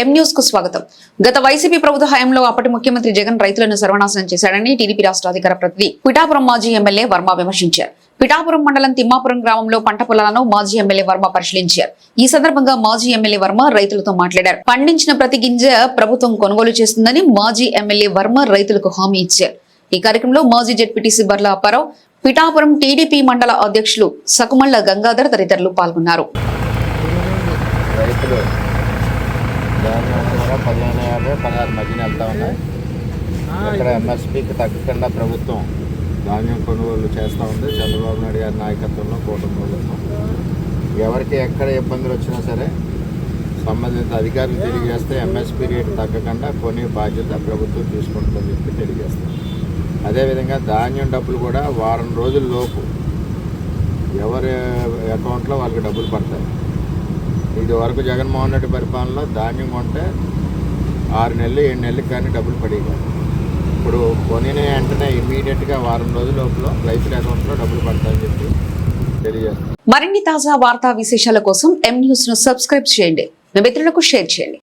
ఎం న్యూస్కు స్వాగతం. గత వైసీపీ ప్రభుత్వ హయాంలో అప్పటి ముఖ్యమంత్రి జగన్ రైతులను సర్వనాశనం చేశాడని టీడీపీ రాష్ట్ర అధికార ప్రతినిధి పిఠాపురం మాజీ ఎమ్మెల్యే వర్మ విమర్శించారు. పిఠాపురం మండలం తిమ్మాపురం గ్రామంలో పంట పొలాలను మాజీ ఎమ్మెల్యే వర్మ పరిశీలించారు. ఈ సందర్భంగా మాజీ ఎమ్మెల్యే వర్మ రైతులతో మాట్లాడారు. పండించిన ప్రతి గింజ ప్రభుత్వం కొనుగోలు చేస్తుందని మాజీ ఎమ్మెల్యే వర్మ రైతులకు హామీ ఇచ్చారు. ఈ కార్యక్రమంలో మాజీ జడ్పీటీసీ బర్ల అప్పారావు పిఠాపురం టీడీపీ మండల అధ్యక్షులు సకుమళ్ళ గంగాధర్ తదితరులు పాల్గొన్నారు. ధాన్యం కూడా పదిహేను యాభై పదహారు మధ్యన వెళ్తా ఉన్నాయి. ఇక్కడ ఎంఎస్పీకి తగ్గకుండా ప్రభుత్వం ధాన్యం కొనుగోలు చేస్తూ ఉంది. చంద్రబాబు నాయుడు గారి నాయకత్వంలో కూటమి ప్రభుత్వం ఎవరికి ఎక్కడ ఇబ్బందులు వచ్చినా సరే సంబంధిత అధికారులు తెలియజేస్తే ఎంఎస్పీ రేటు తగ్గకుండా కొనే బాధ్యత ప్రభుత్వం తీసుకుంటుందని చెప్పి తెలియజేస్తాం. అదేవిధంగా ధాన్యం డబ్బులు కూడా వారం రోజుల లోపు ఎవరి అకౌంట్లో వాళ్ళకి డబ్బులు పడతాయి. ఇది వరకు జగన్మోహన్ రెడ్డి పరిపాలనలో ధాన్యం కొంటే ఆరు నెలలు ఏడు నెలలకు కానీ డబ్బులు పడేవి ఇప్పుడు కొనిన వెంటనే ఇమీడియట్గా వారం రోజుల లోపల రైతుల అకౌంట్లో డబ్బులు పడతాయని చెప్పి తెలియజేస్తాను మరిన్ని తాజా వార్తా విశేషాల కోసం ఎం న్యూస్ను సబ్స్క్రైబ్ చేయండి. మీ మిత్రులకు షేర్ చేయండి.